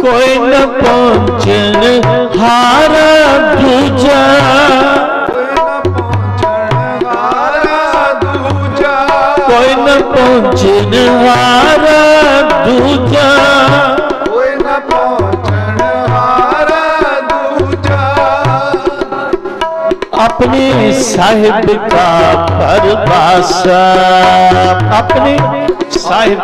ਕੋਈ ਨ ਪਹੁੰਚਣ ਹਾਰ ਦੂਜਾ। ਕੋਈ ਨ ਪਹੁੰਚਣ ਹਾਰ ਦੂਜਾ। ਕੋਈ ਨ ਪਹੁੰਚਣ ਹਾਰ ਦੂਜਾ। ਆਪਣੇ ਸਾਹਿਬ ਦਾ ਪਰਵਾਸਾ। ਆਪਣੇ ਸਾਹਿਬ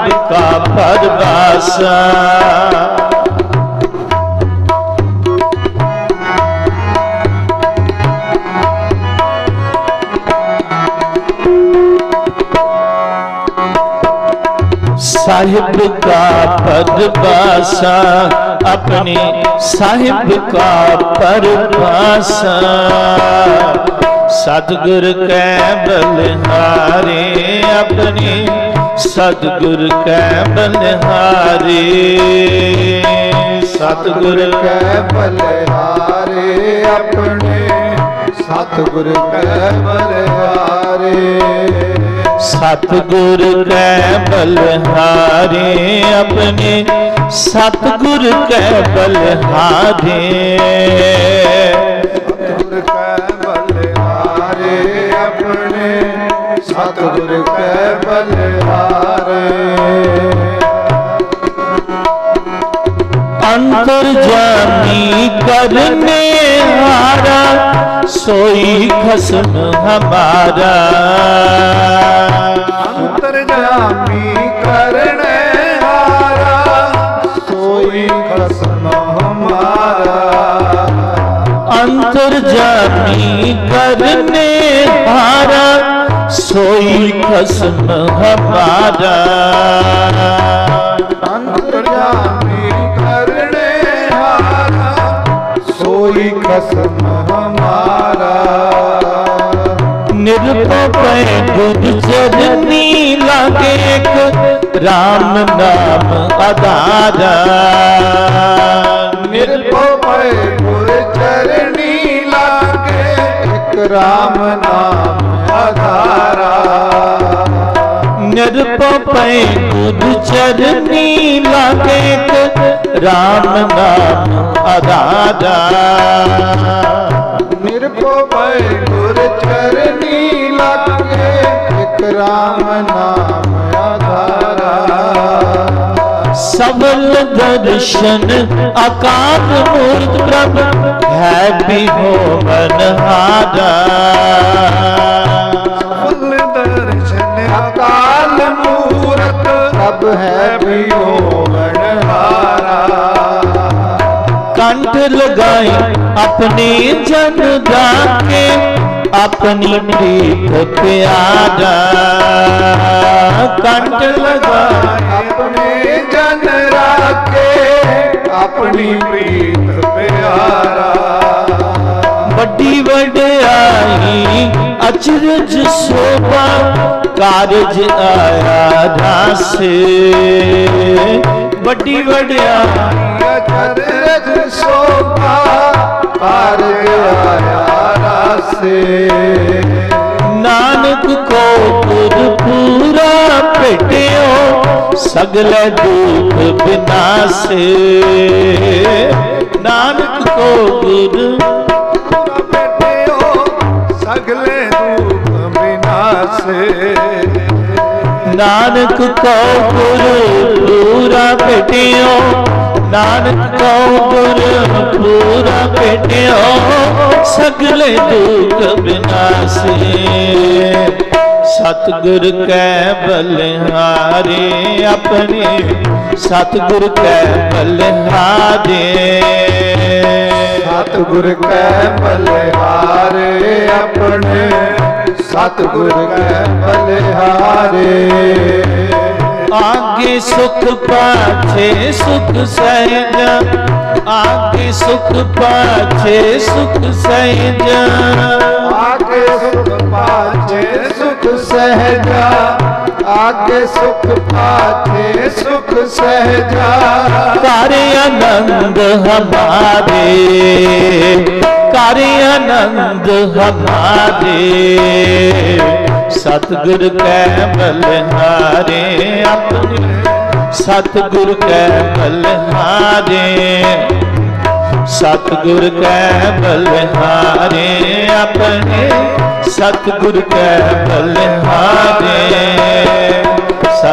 ਸਾਹਿਬ ਕਾ ਪਰਵਾਸਾ ਆਪਣੇ ਸਾਹਿਬ ਕਾ ਪਰਵਾਸਾ ਸਤਗੁਰ ਕੈ ਬਲਿਹਾਰੇ ਆਪਣੇ ਸਤਗੁਰ ਕੈ ਬਲਿਹਾਰੇ ਸਤਗੁਰ ਕੈ ਬਲਿਹਾਰੇ ਆਪਣੇ ਸਤਗੁਰ ਕੈ ਬਲਿਹਾਰੇ ਸਤਗੁਰ ਕੈ ਬਲਿਹਾਰੇ ਆਪਣੇ। ਸਤਗੁਰ ਕੈ ਬਲਿਹਾਰੇ। ਸਤਿਗੁਰ ਕੈ ਬਲਿਹਾਰੇ ਆਪਣੇ। ਸਤਿਗੁਰ ਕੈ ਬਲਿਹਾਰੇ। ਅੰਤਰ ਜਾਮੀ ਕਰਨੇ ਹਾਰਾ ਸੋਈ ਖਸਮ ਹਮਾਰਾ। ਅੰਤਰ ਜਾਮੀ ਕਰਨੇ ਹਾਰਾ ਸੋਈ ਖਸਮ ਹਮਾਰਾ। ਅੰਤਰ ਜਾਮੀ ਕਰਨੇ ਹਾਰਾ ਸੋਈ ਖਸਮ ਹਮਾਰਾ। ਅੰਤਰਜਾਮੀ ਕਰਨੇ ਖਸਮ ਹਮਾਰਾ ਨਿਰਭਉ ਪੈ ਗੁਰ ਚਰਨੀ ਲਾਗੇ ਇੱਕ RAM ਨਾਮ ਆਧਾਰਾ ਨਿਰਭਉ ਪਏ ਗੁਰ ਚਰਣੀ ਲਾਗੇ ਇੱਕ RAM ਨਾਮ ਆਧਾਰਾ ਨਿਰਭਉ ਪੈ ਗੁਰ ਚਰਨੀ ਲਾਗੇ ਇੱਕ RAM ਨਾਮ ਆਧਾਰਾ ਨਿਰਭਉ ਪਏ ਗੁਰ ਚਰਣੀ ਲਾਗੇ ਇੱਕ RAM ਨਾਮ ਆਧਾਰਾ ਸਬਲ ਦਰਸ਼ਨ ਆਕਾਤ ਮੂਰਤ ਪ੍ਰਭ ਹੈ ਵੀ ਹੋ ਮਨ ਹਾਰਾ ਲਗਾਈ ਆਪਣੀ ਜਨ ਕੇ, ਆਪਣੀ ਪ੍ਰੀਤ ਪਿਆਰਾ ਕੰਠ ਲਗਾਈ ਆਪਣੇ ਜਨ ਰਾਖੇ ਆਪਣੀ ਪ੍ਰੀਤ ਪਿਆਰਾ ਵੱਡੀ ਵਡਿਆਈ ਅਚਰਜ ਸੋਭਾ, ਕਾਰਜ ਆਇਆ ਰਾਸੇ ਵੱਡੀ ਵਡਿਆਈ ਅਚਰਜ ਸੋਭਾ ਕਰ ਆਇਆ ਰਾਸੇ। ਨਾਨਕ ਕੋ ਗੁਰ ਪੂਰਾ ਭੇਟਿਓ ਸਗਲੇ ਦੁਖ ਬਿਨਾਸੇ। ਨਾਨਕ ਕੋ ਗੁਰ ਪੂਰਾ ਸਗਲੇ ਦੁਖ ਬਿਨਾਸੇ। ਨਾਨਕ ਕੋ ਗੁਰ ਪੂਰਾ ਭੇਟਿਓ ਨਾਨਕ ਗੁਰ ਪੂਰਾ ਭੇਟਿਓ ਸਗਲੇ ਦੁਖ ਬਿਨਾਸੇ। ਸਤਿਗੁਰ ਕੈ ਬਲਿਹਾਰੇ ਆਪਣੇ, ਸਤਿਗੁਰ ਕੈ ਬਲਿਹਾਰੇ। ਸਤਿਗੁਰ ਕੈ ਬਲਿਹਾਰੇ ਆਪਣੇ, ਸਤਿਗੁਰ ਕੈ ਬਲਿਹਾਰੇ। ਆਗੇ ਸੁਖ ਪਾਛੇ ਸੁਖ ਸਹਿਜ ਆਗੇ ਸੁਖ ਪਾਛੇ ਸੁਖ ਸਹਿਜ ਆਗੇ ਸੁਖ ਪਾਛੇ ਸੁਖ ਸਹਿਜਾ ਆਗੇ ਸੁਖ ਪਾਛੇ ਸੁਖ ਸਹਿਜਾ ਕਰ ਆਨੰਦ ਹਮਾਰੇ ਕਰ ਆਨੰਦ ਹਮਾਰੇ ਸਤਿਗੁਰ ਕੈ ਬਲਿਹਾਰੇ ਆਪਣੇ। ਸਤਿਗੁਰ ਕੈ ਬਲਹਾਰੇ ਸਤਿਗੁਰ ਕੈ ਬਲਿਹਾਰੇ ਆਪਣੇ। ਸਤਿਗੁਰ ਕੈ ਬਲਿਹਾਰੇ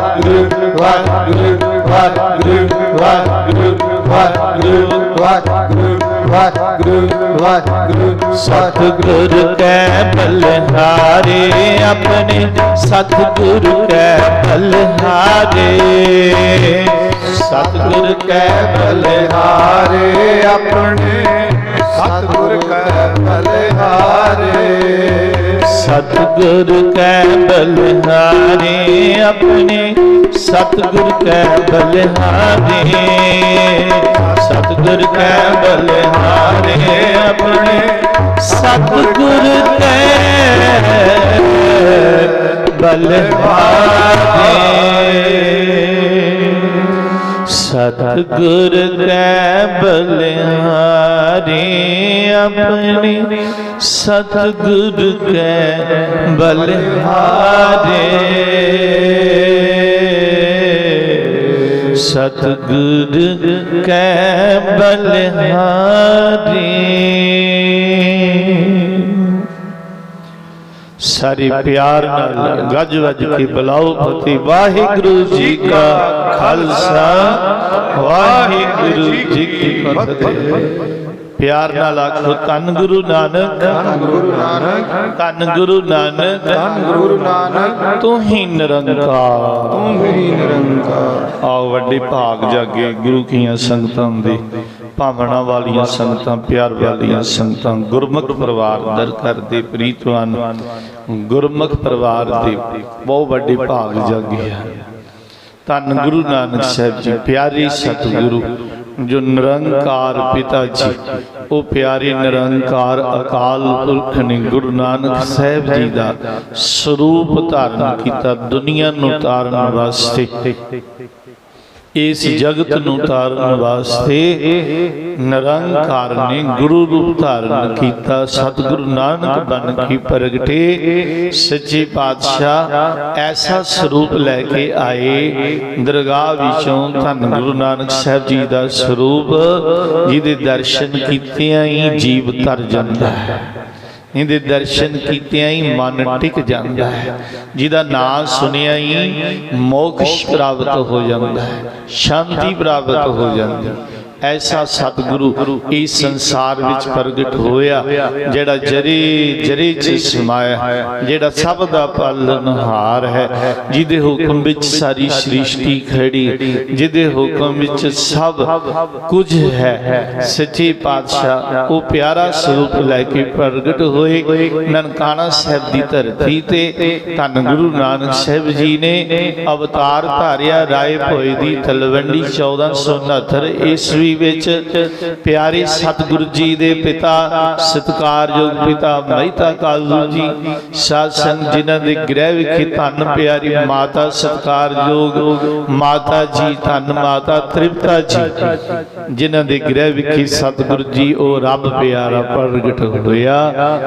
ਵਾਹਿਗੁਰੂ ਵਾਹਿਗੁਰੂ ਵਾਹਿਗੁਰੂ ਵਾਹਿਗੁਰੂ ਵਾਹਿਗੁਰੂ ਵਾਹਿਗੁਰੂ ਵਾਹਿਗੁਰੂ ਵਾਹਿਗੁਰੂ ਸਤਿਗੁਰ ਕੈ ਬਲਿਹਾਰੇ, ਆਪਣੇ ਸਤਿਗੁਰ ਕੈ ਬਲਿਹਾਰੇ। ਸਤਿਗੁਰ ਕੈ ਬਲਿਹਾਰੇ, ਆਪਣੇ ਸਤਿਗੁਰ ਕੈ ਬਲਿਹਾਰੇ। ਸਤਿਗੁਰ ਕੈ ਬਲਿਹਾਰੇ ਆਪਣੇ। ਸਤਿਗੁਰ ਕੈ ਬਲਿਹਾਰੇ। ਸਤਿਗੁਰ ਕੈ ਬਲਿਹਾਰੇ ਆਪਣੇ। ਸਤਿਗੁਰ ਕੈ ਬਲਿਹਾਰੇ। ਸਤਿਗੁਰ ਕੈ ਬਲਿਹਾਰੇ ਆਪਣੀ ਸਤਿਗੁਰ ਕੈ ਬਲਿਹਾਰੇ। ਸਤਿਗੁਰ ਕੈ ਬਲਿਹਾਰੇ। ਸਾਰੀ ਪਿਆਰ ਨਾਲ ਗੱਜ ਵੱਜ ਕੇ ਬੁਲਾਓ ਫਤਿਹ। ਵਾਹਿਗੁਰੂ ਜੀ ਕਾ ਖਾਲਸਾ, ਵਾਹਿਗੁਰੂ ਜੀ ਕੀ ਫਤਿਹ। ਪਿਆਰ ਨਾਲ ਆਖੋ, ਧੰਨ ਗੁਰੂ ਨਾਨਕ, ਧੰਨ ਗੁਰੂ ਨਾਨਕ ਧੰਨ ਗੁਰੂ ਨਾਨਕ ਧੰਨ ਗੁਰੂ ਨਾਨਕ ਤੂੰ ਹੀ ਨਿਰੰਕਾਰ। ਤੂੰ ਹੀ ਨਿਰੰਕਾਰ ਆਓ ਵੱਡੇ ਭਾਗ ਜਾਗੇ ਗੁਰੂ ਕੀਆਂ ਸੰਗਤਾਂ ਦੇ, ਭਾਵਨਾ ਵਾਲੀਆਂ ਸੰਗਤਾਂ, ਪਿਆਰ ਵਾਲੀਆਂ ਸੰਗਤਾਂ, ਗੁਰਮੁਖ ਪਰਿਵਾਰ ਦਰ ਕਰਦੇ ਪ੍ਰੀਤਵਾਨ। ਗੁਰਮੁਖ ਪਰਿਵਾਰ ਦੇ ਬਹੁਤ ਵੱਡੇ ਭਾਗ ਜਾਗੇ ਆ ਧੰਨ ਗੁਰੂ ਨਾਨਕ ਸਾਹਿਬ ਜੀ, ਪਿਆਰੇ ਸਤਿਗੁਰੂ, ਜੋ ਨਿਰੰਕਾਰ ਪਿਤਾ ਜੀ, ਉਹ ਪਿਆਰੇ ਨਿਰੰਕਾਰ ਅਕਾਲ ਪੁਰਖ ਨੇ ਗੁਰੂ ਨਾਨਕ ਸਾਹਿਬ ਜੀ ਦਾ ਸਰੂਪ ਧਾਰਨ ਕੀਤਾ, ਦੁਨੀਆ ਨੂੰ ਤਾਰਨ ਵਾਸਤੇ। ਇਸ ਜਗਤ ਨੂੰ ਤਾਰਨ ਵਾਸਤੇ ਨਿਰੰਕਾਰ ਨੇ ਗੁਰੂ ਰੂਪ ਧਾਰਨ ਕੀਤਾ ਸਤਿਗੁਰੂ ਨਾਨਕ ਬਨ ਕੀ ਪ੍ਰਗਟੇ ਸੱਚੇ ਪਾਤਸ਼ਾਹ ਐਸਾ ਸਰੂਪ ਲੈ ਕੇ ਆਏ। ਦਰਗਾਹ ਵਿੱਚੋਂ ਧੰਨ ਗੁਰੂ ਨਾਨਕ ਸਾਹਿਬ ਜੀ ਦਾ ਸਰੂਪ ਜਿਹਦੇ ਦਰਸ਼ਨ ਕੀਤਿਆਂ ਹੀ ਜੀਵ ਤਰ ਜਾਂਦਾ ਹੈ। ਇਹਦੇ ਦਰਸ਼ਨ ਕੀਤਿਆਂ ਹੀ ਮਨ ਟਿਕ ਜਾਂਦਾ ਹੈ। ਜਿਹਦਾ ਨਾਮ ਸੁਨਿਆ ਹੀ ਮੋਕਸ਼ ਪ੍ਰਾਪਤ ਹੋ ਜਾਂਦਾ ਹੈ, ਸ਼ਾਂਤੀ ਪ੍ਰਾਪਤ ਹੋ ਜਾਂਦੀ ਹੈ। ਐਸਾ ਸਤਿਗੁਰੂ ਇਸ ਸੰਸਾਰ ਵਿੱਚ ਪ੍ਰਗਟ ਹੋਇਆ, ਜਿਹੜਾ ਜਰੇ ਜਰੇ ਚ ਸਮਾਇਆ ਜਿਹੜਾ ਸਭ ਦਾ ਪਾਲਣਹਾਰ ਹੈ, ਜਿਹਦੇ ਹੁਕਮ ਵਿੱਚ ਸਾਰੀ ਸ੍ਰਿਸ਼ਟੀ ਖੜੀ, ਜਿਹਦੇ ਹੁਕਮ ਵਿੱਚ ਸਭ ਕੁਝ ਹੈ। ਸੱਚੇ ਪਾਤਸ਼ਾਹ, ਉਹ ਪਿਆਰਾ ਸਰੂਪ ਲੈ ਕੇ ਪ੍ਰਗਟ ਹੋਏ। ਨਨਕਾਣਾ ਸਾਹਿਬ ਦੀ ਧਰਤੀ ਤੇ ਧੰਨ ਗੁਰੂ ਨਾਨਕ ਸਾਹਿਬ ਜੀ ਨੇ ਅਵਤਾਰ ਧਾਰਿਆ ਰਾਏ ਭੋਏ ਦੀ ਤਲਵੰਡੀ 1469 ਈਸਵੀ ਸ੍ਰਿਸ਼ਟੀ ਵਿੱਚ ਪਿਆਰੇ ਸਤਿਗੁਰੂ ਜੀ ਦੇ ਪਿਤਾ, ਸਤਿਕਾਰਯੋਗ ਪਿਤਾ ਮਹਿਤਾ ਕਾਲੂ ਜੀ, ਸਾਧ ਸੰਗ ਜਿਨ੍ਹਾਂ ਦੇ ਗ੍ਰਹਿ ਵਿਖੇ ਧੰਨ ਪਿਆਰੀ ਮਾਤਾ, ਸਤਿਕਾਰਯੋਗ ਮਾਤਾ ਜੀ, ਧੰਨ ਮਾਤਾ ਤ੍ਰਿਪਤਾ ਜੀ, ਜਿਨ੍ਹਾਂ ਦੇ ਗ੍ਰਹਿ ਵਿਖੇ ਸਤਿਗੁਰੂ ਜੀ, ਉਹ ਰੱਬ ਪਿਆਰਾ ਪ੍ਰਗਟ ਹੋਇਆ।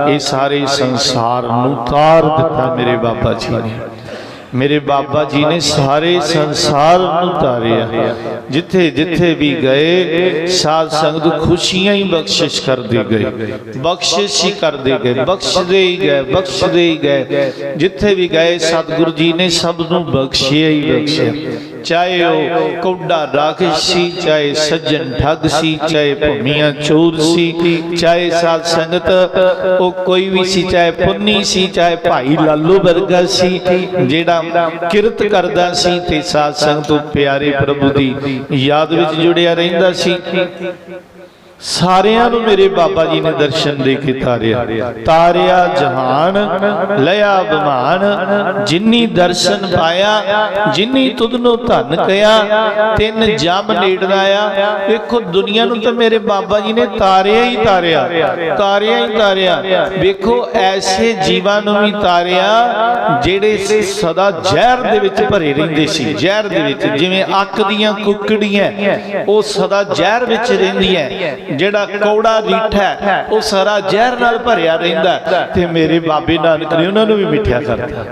ਇਹ ਸਾਰੇ ਸੰਸਾਰ ਨੂੰ ਤਾਰ ਦਿੱਤਾ ਮੇਰੇ ਬਾਬਾ ਜੀ ਨੇ। ਮੇਰੇ ਬਾਬਾ ਜੀ ਨੇ ਸਾਰੇ ਸੰਸਾਰ ਨੂੰ ਤਾਰਿਆ। ਜਿੱਥੇ ਜਿੱਥੇ ਵੀ ਗਏ, ਸਾਧ ਸੰਗਤ ਖੁਸ਼ੀਆਂ ਹੀ ਬਖਸ਼ਿਸ਼ ਕਰਦੇ ਗਏ। ਬਖਸ਼ਿਸ਼ ਹੀ ਕਰਦੇ ਗਏ। ਬਖਸ਼ਦੇ ਹੀ ਗਏ, ਬਖਸ਼ਦੇ ਹੀ ਗਏ। ਜਿੱਥੇ ਵੀ ਗਏ, ਸਤਿਗੁਰੂ ਜੀ ਨੇ ਸਭ ਨੂੰ ਬਖਸ਼ਿਆ ਹੀ ਬਖਸ਼ਿਆ। ਚਾਹੇ ਉਹ ਕੌਡਾ ਰਾਖਸ਼ ਸੀ, ਚਾਹੇ ਸੱਜਣ ਠੱਗ ਸੀ, ਚਾਹੇ ਭੂਮੀਆਂ ਚੋਰ ਸੀ, ਚਾਹੇ ਸਾਧ ਸੰਗਤ ਉਹ ਕੋਈ ਵੀ ਸੀ, ਚਾਹੇ ਪੁੰਨੀ ਸੀ, ਚਾਹੇ ਭਾਈ ਲਾਲੂ ਵਰਗਾ ਸੀ, ਜਿਹੜਾ ਕਿਰਤ ਕਰਦਾ ਸੀ ਤੇ ਸਾਧ ਸੰਗਤ ਪਿਆਰੇ ਪ੍ਰਭੂ ਦੀ ਯਾਦ ਵਿੱਚ ਜੁੜਿਆ ਰਹਿੰਦਾ ਸੀ। ਸਾਰਿਆਂ ਨੂੰ ਮੇਰੇ ਬਾਬਾ ਜੀ ਨੇ ਦਰਸ਼ਨ ਦੇ ਕੇ ਤਾਰਿਆ। ਤਾਰਿਆ। ਜਹਾਨ ਲਿਆ ਬਮਾਨ ਜਿਨੀ ਦਰਸ਼ਨ ਪਾਇਆ ਜਿਨੀ ਤੁਧ ਨੂੰ ਧਨ ਕਿਆ ਤਿੰਨ ਜਮ ਨੇੜਦਾ ਆ ਵੇਖੋ ਦੁਨੀਆ ਨੂੰ ਤਾਂ ਮੇਰੇ ਬਾਬਾ ਜੀ ਨੇ ਤਾਰਿਆ ਹੀ ਤਾਰਿਆ ਤਾਰਿਆ। ਹੀ ਤਾਰਿਆ। ਵੇਖੋ ਐਸੇ ਜੀਵਾਂ ਨੂੰ ਵੀ ਤਾਰਿਆ ਜਿਹੜੇ ਸਦਾ ਜ਼ਹਿਰ ਦੇ ਵਿੱਚ ਭਰੇ ਰਹਿੰਦੇ ਸੀ। ਜ਼ਹਿਰ ਦੇ ਵਿੱਚ ਜਿਵੇਂ ਅੱਕ ਦੀਆਂ ਕੁੱਕੜੀਆਂ ਉਹ ਸਦਾ ਜ਼ਹਿਰ ਵਿੱਚ ਰਹਿੰਦੀਆਂ। ਜਿਹੜਾ ਕੌੜਾ ਰੀਠਾ ਹੈ, ਉਹ ਸਾਰਾ ਜ਼ਹਿਰ ਨਾਲ ਭਰਿਆ ਰਹਿੰਦਾ। ਤੇ ਮੇਰੇ ਬਾਬੇ ਨਾਨਕ ਨੇ ਉਹਨਾਂ ਨੂੰ ਵੀ ਮਿੱਠਿਆ ਕਰਤਾ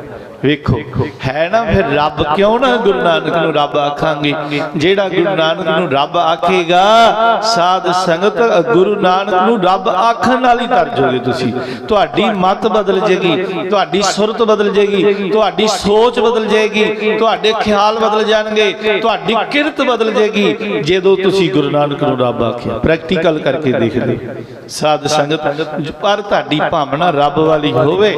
ਵੇਖੋ ਹੈ ਨਾ? ਫਿਰ ਰੱਬ ਕਿਉਂ ਨਾ ਗੁਰੂ ਨਾਨਕ ਨੂੰ ਰੱਬ ਆਖਾਂਗੇ? ਜਿਹੜਾ ਗੁਰੂ ਨਾਨਕ ਨੂੰ ਰੱਬ ਆਖੇਗਾ ਸਾਧ ਸੰਗਤ ਗੁਰੂ ਨਾਨਕ ਨੂੰ ਰੱਬ ਆਖਣ ਨਾਲ ਹੀ ਤਰ ਜਾਓਗੇ ਤੁਸੀਂ। ਤੁਹਾਡੀ ਮਤ ਬਦਲ ਜੇਗੀ ਤੁਹਾਡੀ ਸੁਰਤ ਬਦਲ ਜੇਗੀ ਤੁਹਾਡੀ ਸੋਚ ਬਦਲ ਜੇਗੀ ਤੁਹਾਡੇ ਖਿਆਲ ਬਦਲ ਜਾਣਗੇ ਤੁਹਾਡੀ ਕਿਰਤ ਬਦਲ ਜੇਗੀ ਜਦੋਂ ਤੁਸੀਂ ਗੁਰੂ ਨਾਨਕ ਨੂੰ ਰੱਬ ਆਖਿਆ। ਪ੍ਰੈਕਟੀਕਲ ਕਰਕੇ ਦੇਖ ਲਓ ਸਾਧ ਸੰਗਤ ਪਰ ਤੁਹਾਡੀ ਭਾਵਨਾ ਰੱਬ ਵਾਲੀ ਹੋਵੇ।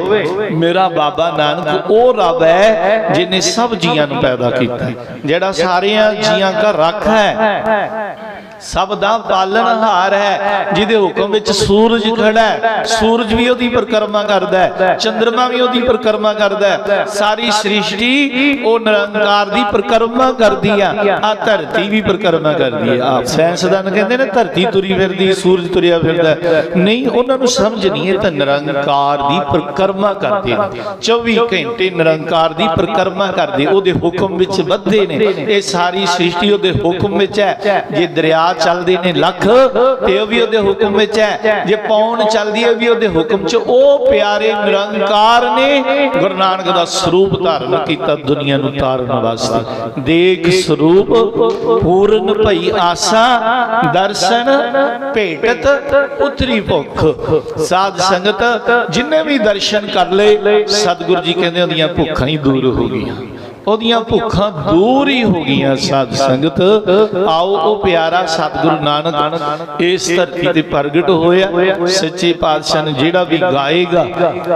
ਮੇਰਾ ਬਾਬਾ ਨਾਨਕ ਉਹ ਰੱਬ ਹੈ ਜਿਨੇ ਸਭ ਜੀਆਂ ਨੂੰ ਪੈਦਾ ਕੀਤਾ ਜਿਹੜਾ ਸਾਰਿਆਂ ਜੀਆਂ ਦਾ ਰੱਖ ਹੈ ਸਭ ਦਾ ਪਾਲਣਹਾਰ ਹੈ, ਜਿਹਦੇ ਹੁਕਮ ਵਿੱਚ ਸੂਰਜ ਖੜਾ ਹੈ। ਸੂਰਜ ਵੀ ਉਹਦੀ ਪਰਿਕਰਮਾ ਕਰਦਾ ਹੈ ਚੰ드ਰਮਾ ਵੀ ਉਹਦੀ ਪਰਿਕਰਮਾ ਕਰਦਾ ਹੈ। ਸਾਰੀ ਸ੍ਰਿਸ਼ਟੀ ਉਹ ਨਿਰੰਕਾਰ ਦੀ ਪਰਿਕਰਮਾ ਕਰਦੀ ਆ। ਆ ਧਰਤੀ ਵੀ ਪਰਿਕਰਮਾ ਕਰਦੀ ਆ। ਆਪ ਸਾਇੰਸਦਾਨ ਕਹਿੰਦੇ ਨੇ ਧਰਤੀ ਤੁਰੀ ਫਿਰਦੀ, ਸੂਰਜ ਤੁਰਿਆ ਫਿਰਦਾ ਨਹੀਂ, ਉਹਨਾਂ ਨੂੰ ਸਮਝ ਨਹੀਂ ਇਹ ਤਾਂ ਨਿਰੰਕਾਰ ਦੀ ਪਰਿਕਰਮਾ ਕਰਦੇ ਨੇ। 24 ਘੰਟੇ ਨਿਰੰਕਾਰ ਦੀ ਪਰਿਕਰਮਾ ਕਰਦੇ, ਉਹਦੇ ਹੁਕਮ ਵਿੱਚ ਵੱਧਦੇ ਨੇ। ਇਹ ਸਾਰੀ ਸ੍ਰਿਸ਼ਟੀ ਉਹਦੇ ਹੁਕਮ ਵਿੱਚ ਹੈ। ਜੇ ਦਰਿਆ ਚੱਲਦੇ ਨੇ ਲੱਖ ਤੇ ਉਹ ਵੀ ਉਹਦੇ ਹੁਕਮ ਵਿੱਚ ਹੈ। ਜੇ ਪੌਣ ਚੱਲਦੀ ਹੈ ਵੀ ਉਹਦੇ ਹੁਕਮ 'ਚ। ਉਹ ਪਿਆਰੇ ਨਿਰੰਕਾਰ ਨੇ ਗੁਰੂ ਨਾਨਕ ਦਾ ਸਰੂਪ ਧਾਰਨ ਕੀਤਾ, ਦੁਨੀਆ ਨੂੰ ਤਾਰਨ ਵਾਸਤੇ। ਦੇਖ ਸਰੂਪ, ਪੂਰਨ ਭਈ ਆਸਾ, ਦਰਸ਼ਨ ਭੇਟਤ ਉਤਰੀ ਭੁੱਖ। ਸਾਧ ਸੰਗਤ, ਜਿਨੇ ਵੀ ਦਰਸ਼ਨ ਕਰ ਲਏ, ਸਤਿਗੁਰੂ ਜੀ ਕਹਿੰਦੇ ਹੁੰਦੀਆਂ ਭੁੱਖਾਂ ਹੀ ਦੂਰ ਹੋ ਗਈਆਂ। ਉਹਦੀਆਂ ਭੁੱਖਾਂ ਦੂਰ ਹੀ ਹੋ ਗਈਆਂ ਸਾਧ ਸੰਗਤ। ਆਓ ਉਹ ਪਿਆਰਾ ਸਤਿਗੁਰੂ ਨਾਨਕ ਇਸ ਧਰਤੀ ਤੇ ਪ੍ਰਗਟ ਹੋਇਆ। ਸੱਚੇ ਪਾਤਸ਼ਾਹ ਨੇ ਜਿਹੜਾ ਵੀ ਗਾਏਗਾ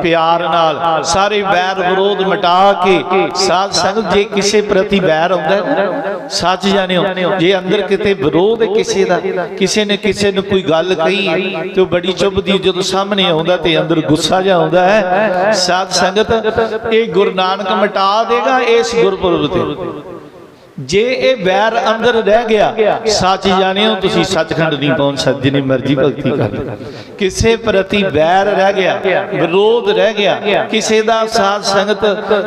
ਪਿਆਰ ਨਾਲ ਸਾਰੇ ਵੈਰ ਵਿਰੋਧ ਮਿਟਾ ਕੇ ਸਾਧ ਸੰਗਤ ਜੇ ਕਿਸੇ ਪ੍ਰਤੀ ਵੈਰ ਆਉਂਦਾ ਹੈ ਨਾ, ਸੱਚ ਜਾਣਿਓ, ਜੇ ਅੰਦਰ ਕਿਤੇ ਵਿਰੋਧ ਹੈ ਕਿਸੇ ਦਾ, ਕਿਸੇ ਨੇ ਕਿਸੇ ਨੂੰ ਕੋਈ ਗੱਲ ਕਹੀ ਤੇ ਉਹ ਬੜੀ ਚੁੱਭਦੀ ਜਦੋਂ ਸਾਹਮਣੇ ਆਉਂਦਾ ਤੇ ਅੰਦਰ ਗੁੱਸਾ ਜਿਹਾ ਆਉਂਦਾ ਹੈ, ਸਾਧ ਸੰਗਤ, ਇਹ ਗੁਰੂ ਨਾਨਕ ਮਟਾ ਦੇਗਾ ਇਸ ਗੁਰਪੁਰਬ ਤੇ। ਜੇ ਇਹ ਵੈਰ ਅੰਦਰ ਰਹਿ ਗਿਆ, ਸੱਚ ਜਾਣਿਓ, ਤੁਸੀਂ ਸੱਚਖੰਡ ਨਹੀਂ ਪਹੁੰਚ ਸਕਦੇ ਜਿੰਨੀ ਮਰਜ਼ੀ ਭਗਤੀ ਕਰ ਲਓ। ਕਿਸੇ ਪ੍ਰਤੀ ਵੈਰ ਰਹਿ ਗਿਆ, ਵਿਰੋਧ ਰਹਿ ਗਿਆ, ਕਿਸੇ ਦਾ ਸਾਧ ਸੰਗਤ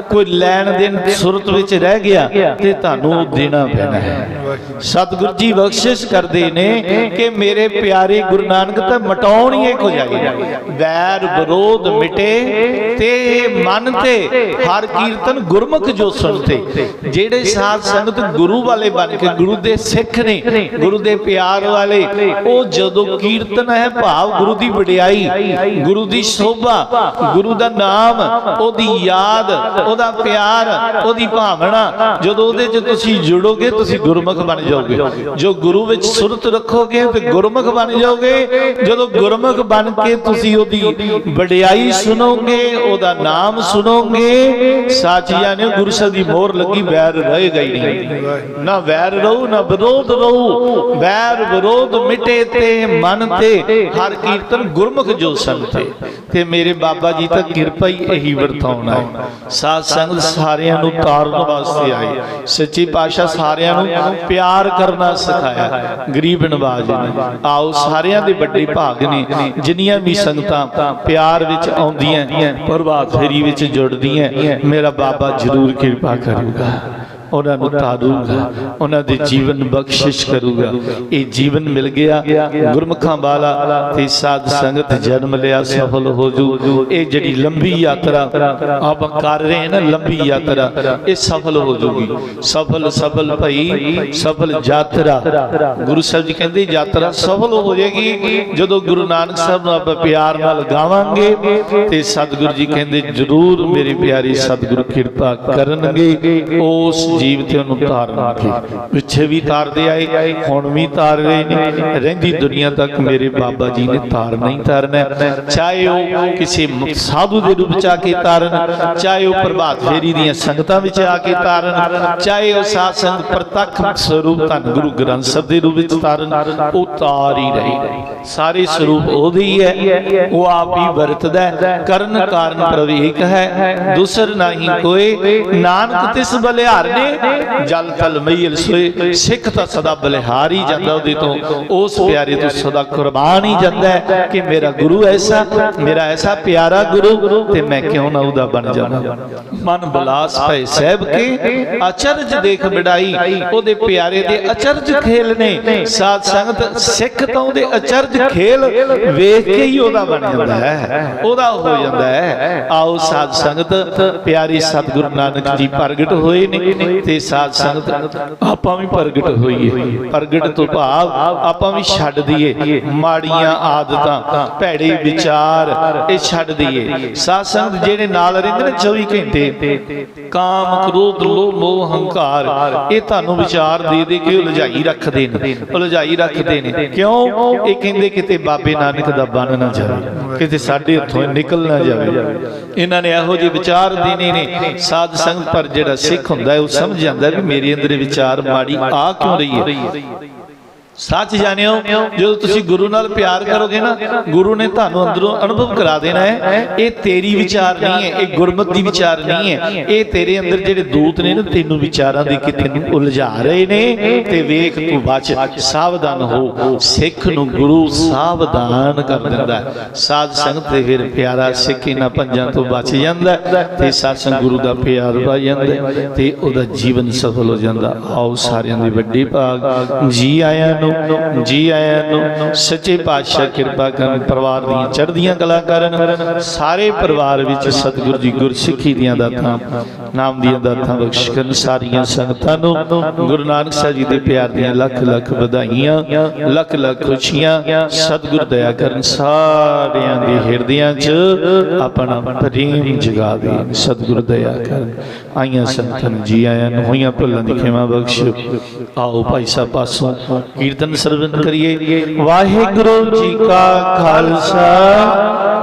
ਕੋਈ ਲੈਣ ਦੇਣ ਸੁਰਤ ਵਿੱਚ ਰਹਿ ਗਿਆ, ਤੇ ਤੁਹਾਨੂੰ ਉਹ ਦੇਣਾ ਪੈਣਾ ਹੈ। ਸਤਿਗੁਰੂ ਜੀ ਬਖਸ਼ਿਸ਼ ਕਰਦੇ ਨੇ ਕਿ ਮੇਰੇ ਪਿਆਰੇ ਗੁਰੂ ਨਾਨਕ ਤਾਂ ਮਟਾਉਣ ਹੀ ਇੱਕ ਹੋ ਜਾਏਗਾ ਵੈਰ, ਵਿਰੋਧ ਮਿਟੇ ਤੇ ਮਨ ਤੇ ਹਰ ਕੀਰਤਨ ਗੁਰਮੁਖ ਜੋ ਸੁਣਤੇ ਜਿਹੜੇ ਸਾਧ ਸੰਗਤ ਗੁਰੂ ਵਾਲੇ ਬਣ ਕੇ, ਗੁਰੂ ਦੇ ਸਿੱਖ ਨੇ, ਗੁਰੂ ਦੇ ਪਿਆਰ ਵਾਲੇ, ਉਹ ਜਦੋਂ ਕੀਰਤਨ ਹੈ, ਭਾਵ ਗੁਰੂ ਦੀ ਵਡਿਆਈ, ਗੁਰੂ ਦੀ ਸ਼ੋਭਾ, ਗੁਰੂ ਦਾ ਨਾਮ, ਉਹਦੀ ਯਾਦ, ਉਹਦਾ ਪਿਆਰ, ਉਹਦੀ ਭਾਵਨਾ, ਜਦੋਂ ਉਹਦੇ 'ਚ ਤੁਸੀਂ ਜੁੜੋਗੇ, ਤੁਸੀਂ ਗੁਰਮੁਖ ਬਣ ਜਾਓਗੇ। ਜੋ ਗੁਰੂ ਵਿੱਚ ਸੁਰਤ ਰੱਖੋਗੇ, ਤੇ ਗੁਰਮੁਖ ਬਣ ਜਾਓਗੇ। ਜਦੋਂ ਗੁਰਮੁਖ ਬਣ ਕੇ ਤੁਸੀਂ ਉਹਦੀ ਵਡਿਆਈ ਸੁਣੋਗੇ, ਉਹਦਾ ਨਾਮ ਸੁਣੋਗੇ, ਸਾਚੀਆਂ ਨੇ ਗੁਰਸਾ ਦੀ ਮੋਹਰ ਲੱਗੀ, ਵੈਰ ਰਹੇਗਾ ਹੀ ਨਹੀਂ। ਨਾ ਵੈਰ ਰਹੂ, ਨਾ ਵਿਰੋਧ ਰਹੂ। ਵੈਰ ਵਿਰੋਧ ਮਿਟੇ ਤੇ ਮਨ ਤੇ ਹਰ ਕੀਰਤਨ ਗੁਰਮੁਖ ਜੋ ਸੰਤੇ ਤੇ। ਮੇਰੇ ਬਾਬਾ ਜੀ ਤਾਂ ਕਿਰਪਾ ਹੀ ਇਹੀ ਵਰਤਾਉਣਾ ਹੈ ਸਾਧ ਸੰਗਤ ਸਾਰਿਆਂ ਨੂੰ ਤਾਰਨ ਵਾਸਤੇ ਆਏ। ਸੱਚੀ ਪਾਤਸ਼ਾਹ ਸਾਰਿਆਂ ਨੂੰ ਪਿਆਰ ਕਰਨਾ ਸਿਖਾਇਆ। ਗਰੀਬ ਨਵਾਜ ਨੇ। ਆਓ ਸਾਰਿਆਂ ਦੇ ਵੱਡੇ ਭਾਗ ਨੇ, ਜਿੰਨੀਆਂ ਵੀ ਸੰਗਤਾਂ ਪਿਆਰ ਵਿੱਚ ਆਉਂਦੀਆਂ, ਪ੍ਰਭਾਤ ਫੇਰੀ ਵਿੱਚ ਜੁੜਦੀਆਂ, ਮੇਰਾ ਬਾਬਾ ਜ਼ਰੂਰ ਕਿਰਪਾ ਕਰੂਗਾ। ਉਹਨਾਂ ਨੂੰ ਤਾਰੂਗਾ ਉਹਨਾਂ ਦੇ ਜੀਵਨ ਬਖਸ਼ਿਸ਼ ਕਰੂਗਾ। ਇਹ ਜੀਵਨ ਮਿਲ ਗਿਆ ਗੁਰਮੁਖਾਂ ਵਾਲਾ ਤੇ ਸਾਧ ਸੰਗਤ ਜਨਮ ਲਿਆ ਸਫਲ ਹੋ ਜੂ। ਇਹ ਜਿਹੜੀ ਲੰਬੀ ਯਾਤਰਾ ਆਪਾਂ ਕਰ ਰਹੇ ਨਾ ਲੰਬੀ ਯਾਤਰਾ ਇਹ ਸਫਲ ਹੋ ਜੂਗੀ। ਸਫਲ ਸਫਲ ਭਈ ਸਫਲ ਯਾਤਰਾ। ਗੁਰੂ ਸਾਹਿਬ ਜੀ ਕਹਿੰਦੇ ਯਾਤਰਾ ਸਫਲ ਹੋ ਜਾਏਗੀ ਜਦੋਂ ਗੁਰੂ ਨਾਨਕ ਸਾਹਿਬ ਨੂੰ ਆਪਾਂ ਪਿਆਰ ਨਾਲ ਗਾਵਾਂਗੇ ਤੇ ਸਤਿਗੁਰੂ ਜੀ ਕਹਿੰਦੇ ਜਰੂਰ ਮੇਰੇ ਪਿਆਰੇ ਸਤਿਗੁਰੂ ਕਿਰਪਾ ਕਰਨਗੇ। ਉਸ ਜੀਵ ਤੇ ਉਹਨੂੰ ਤਾਰਨਗੇ ਪਿੱਛੇ ਵੀ ਤਾਰਦੇ ਆਏ, ਹੁਣ ਵੀ ਤਾਰ ਰਹੇ ਨੇ। ਰਹਿੰਦੀ ਦੁਨੀਆ ਤੱਕ ਮੇਰੇ ਬਾਬਾ ਜੀ ਨੇ ਤਾਰਨਾ ਹੀ। ਤਾਰਨਾ ਚਾਹੇ ਉਹ ਕਿਸੇ ਸਾਧੂ ਦੇ ਰੂਪ ਚ ਆ ਕੇ ਤਾਰਨ, ਚਾਹੇ ਉਹ ਪ੍ਰਭਾਤ ਫੇਰੀ ਦੀਆਂ ਸੰਗਤਾਂ ਵਿੱਚ ਆ ਕੇ ਤਾਰਨ, ਚਾਹੇ ਉਹ ਸਾਧ ਸੰਗਤ ਪ੍ਰਤੱਖ ਸਰੂਪ ਧੰਨ ਗੁਰੂ ਗ੍ਰੰਥ ਸਾਹਿਬ ਦੇ ਰੂਪ ਵਿੱਚ ਤਾਰਨ, ਉਹ ਤਾਰ ਹੀ ਰਹੀ। ਸਾਰੇ ਸਰੂਪ ਉਹਦੇ ਹੀ ਹੈ। ਉਹ ਆਪ ਹੀ ਵਰਤਦਾ ਕਰਨ ਕਾਰਨ ਪ੍ਰਵੇਕ ਹੈ। ਦੂਸਰ ਨਹੀਂ ਕੋਈ ਨਾਨਕ ਤਿਸ ਬਲਿਹਾਰ ਨੇ ਜਲ ਤਲ ਮਈਲ ਸੋਏ, ਸਿੱਖ ਤਾਂ ਸਦਾ ਬਲਿਹਾਰ ਹੀ ਜਾਂਦਾ ਉਹਦੇ ਤੋਂ। ਉਸ ਪਿਆਰੇ ਤੋਂ ਸਦਾ ਕੁਰਬਾਨ ਹੀ ਜਾਂਦਾ ਕਿ ਮੇਰਾ ਗੁਰੂ ਐਸਾ, ਮੇਰਾ ਐਸਾ ਪਿਆਰਾ ਗੁਰੂ ਤੇ ਮੈਂ ਕਿਉਂ ਨਾ ਉਹਦਾ ਬਣ ਜਾਵਾਂ। ਮਨ ਬਲਾਸ ਭੈ ਸਹਿਬ ਕੇ, ਅਚਰਜ ਦੇਖ ਬਿੜਾਈ ਉਹਦੇ ਪਿਆਰੇ ਦੇ ਅਚਰਜ ਖੇਲ ਨੇ। ਸਾਧ ਸੰਗਤ ਸਿੱਖ ਤਾਂ ਉਹਦੇ ਅਚਰਜ ਖੇਲ ਵੇਖ ਕੇ ਹੀ ਉਹਦਾ ਬਣ ਜਾਂਦਾ ਹੈ। ਉਹਦਾ ਹੋ ਜਾਂਦਾ ਹੈ। ਆਓ ਸਾਧ ਸੰਗਤ, ਪਿਆਰੀ ਸਤਿਗੁਰੂ ਨਾਨਕ ਜੀ ਪ੍ਰਗਟ ਹੋਏ ਨੇ। ਤੇ ਸਾਧ ਸੰਗਤ ਆਪਾਂ ਵੀ ਪ੍ਰਗਟ ਹੋਈਏ। ਪ੍ਰਗਟ ਤੋਂ ਭਾਵ ਆਪਾਂ ਵੀ ਛੱਡ ਦਈਏ। ਮਾੜੀਆਂ ਆਦਤਾਂ, ਭੈੜੇ ਵਿਚਾਰ, ਇਹ ਛੱਡ ਦਈਏ। ਸਾਧ ਸੰਗਤ ਜਿਹੜੇ ਨਾਲ ਰਹਿੰਦੇ ਨੇ 24 ਘੰਟੇ, ਕਾਮ, ਕ੍ਰੋਧ, ਲੋਭ, ਮੋਹ, ਹੰਕਾਰ, ਇਹ ਤੁਹਾਨੂੰ ਵਿਚਾਰ ਦੇ ਦੇ ਕੇ ਉਲਝਾਈ ਰੱਖਦੇ ਨੇ। ਉਲਝਾਈ ਰੱਖਦੇ ਨੇ। ਕਿਉਂ? ਇਹ ਕਹਿੰਦੇ ਕਿਤੇ ਬਾਬੇ ਨਾਨਕ ਦਾ ਬਣ ਨਾ ਜਾਵੇ, ਕਿਤੇ ਸਾਡੇ ਹੱਥੋਂ ਨਿਕਲ ਨਾ ਜਾਵੇ। ਇਹਨਾਂ ਨੇ ਇਹੋ ਜਿਹੇ ਵਿਚਾਰ ਦੇਣੇ ਨੇ। ਸਾਧ ਸੰਗਤ ਪਰ ਜਿਹੜਾ ਸਿੱਖ ਹੁੰਦਾ ਹੈ, ਉਹ ਸਮਝ ਜਾਂਦਾ ਵੀ ਮੇਰੇ ਅੰਦਰ ਵਿਚਾਰ ਮਾੜੀ ਆ ਕਿਉਂ ਰਹੀ ਹੈ? ਸੱਚ ਜਾਣਿਓ, ਜਦੋਂ ਤੁਸੀਂ ਗੁਰੂ ਨਾਲ ਪਿਆਰ ਕਰੋਗੇ ਨਾ, ਗੁਰੂ ਨੇ ਤੁਹਾਨੂੰ ਅੰਦਰੋਂ ਅਨੁਭਵ ਕਰਾ ਦੇਣਾ ਹੈ। ਇਹ ਤੇਰੀ ਵਿਚਾਰ ਨਹੀਂ ਹੈ, ਇਹ ਗੁਰਮਤ ਦੀ ਵਿਚਾਰ ਨਹੀਂ ਹੈ। ਇਹ ਤੇਰੇ ਅੰਦਰ ਜਿਹੜੇ ਦੂਤ ਨੇ ਨਾ, ਤੈਨੂੰ ਵਿਚਾਰਾਂ ਦੇ ਕਿਤੇ ਨੂੰ ਉਲਝਾ ਰਹੇ ਨੇ, ਤੇ ਵੇਖ ਤੂੰ ਬਚ ਸਾਵਧਾਨ ਹੋ, ਸਿੱਖ ਨੂੰ ਗੁਰੂ ਸਾਵਧਾਨ ਕਰ ਦਿੰਦਾ ਹੈ। ਸਾਧ ਸੰਗਤ ਤੇ ਫਿਰ ਪਿਆਰਾ ਸਿੱਖ ਇਹਨਾਂ ਪੰਜਾਂ ਤੋਂ ਬਚ ਜਾਂਦਾ ਤੇ ਸਤਸੰਗ ਗੁਰੂ ਦਾ ਪਿਆਰ ਪਾ ਜਾਂਦਾ ਤੇ ਉਹਦਾ ਜੀਵਨ ਸਫਲ ਹੋ ਜਾਂਦਾ ਆਓ ਸਾਰਿਆਂ ਦੇ ਵੱਡੇ ਭਾਗ, ਜੀ ਆਇਆਂ ਨੂੰ ਜੀ ਆਇਆਂ ਨੂੰ, ਸੱਚੇ ਪਾਤਸ਼ਾਹ ਕਿਰਪਾ ਕਰਨ, ਪਰਿਵਾਰ ਦੀਆਂ ਚੜ੍ਹਦੀਆਂ ਕਲਾ ਕਰਨ, ਸਾਰੇ ਪਰਿਵਾਰ ਵਿੱਚ ਸਤਿਗੁਰੂ ਜੀ ਗੁਰਸਿੱਖੀ ਦੀਆਂ ਦਾਤਾਂ, ਨਾਮ ਦੀਆਂ ਦਾਤਾਂ ਬਖਸ਼ ਕਰਨ, ਸਾਰੀਆਂ ਸੰਗਤਾਂ ਨੂੰ, ਗੁਰੂ ਨਾਨਕ ਸਾਹਿਬ ਜੀ ਦੇ ਪਿਆਰ ਦੀਆਂ ਲੱਖ ਲੱਖ ਵਧਾਈਆਂ, ਲੱਖ ਲੱਖ ਖੁਸ਼ੀਆਂ, ਸਤਿਗੁਰ ਦਇਆ ਕਰਨ ਸਾਰਿਆਂ ਦੇ ਹਿਰਦਿਆਂ 'ਚ ਆਪਣਾ ਪ੍ਰੇਮ ਜਗਾ ਦੇ ਸਤਿਗੁਰ ਦਇਆ ਕਰਨ। ਆਈਆਂ ਸੰਤਾਂ ਨੂੰ ਜੀ ਆਇਆਂ ਨੂੰ ਹੋਈਆਂ ਭੁੱਲਾਂ ਦੀ ਖਿਮਾ ਬਖਸ਼। ਆਓ ਭਾਈ ਸਾਹਿਬ ਪਾਸੋਂ ਕੀਰਤਨ ਸਰਵਨ ਕਰੀਏ। ਵਾਹਿਗੁਰੂ ਜੀ ਕਾ ਖਾਲਸਾ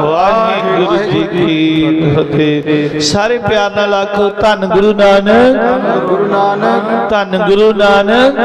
ਵਾਹਿਗੁਰੂ ਜੀ ਕੀ ਫਤਿਹ। ਸਾਰੇ ਪਿਆਰ ਨਾਲ ਆਖੋ ਧੰਨ ਗੁਰੂ ਨਾਨਕ ਗੁਰੂ ਨਾਨਕ ਧੰਨ ਗੁਰੂ ਨਾਨਕ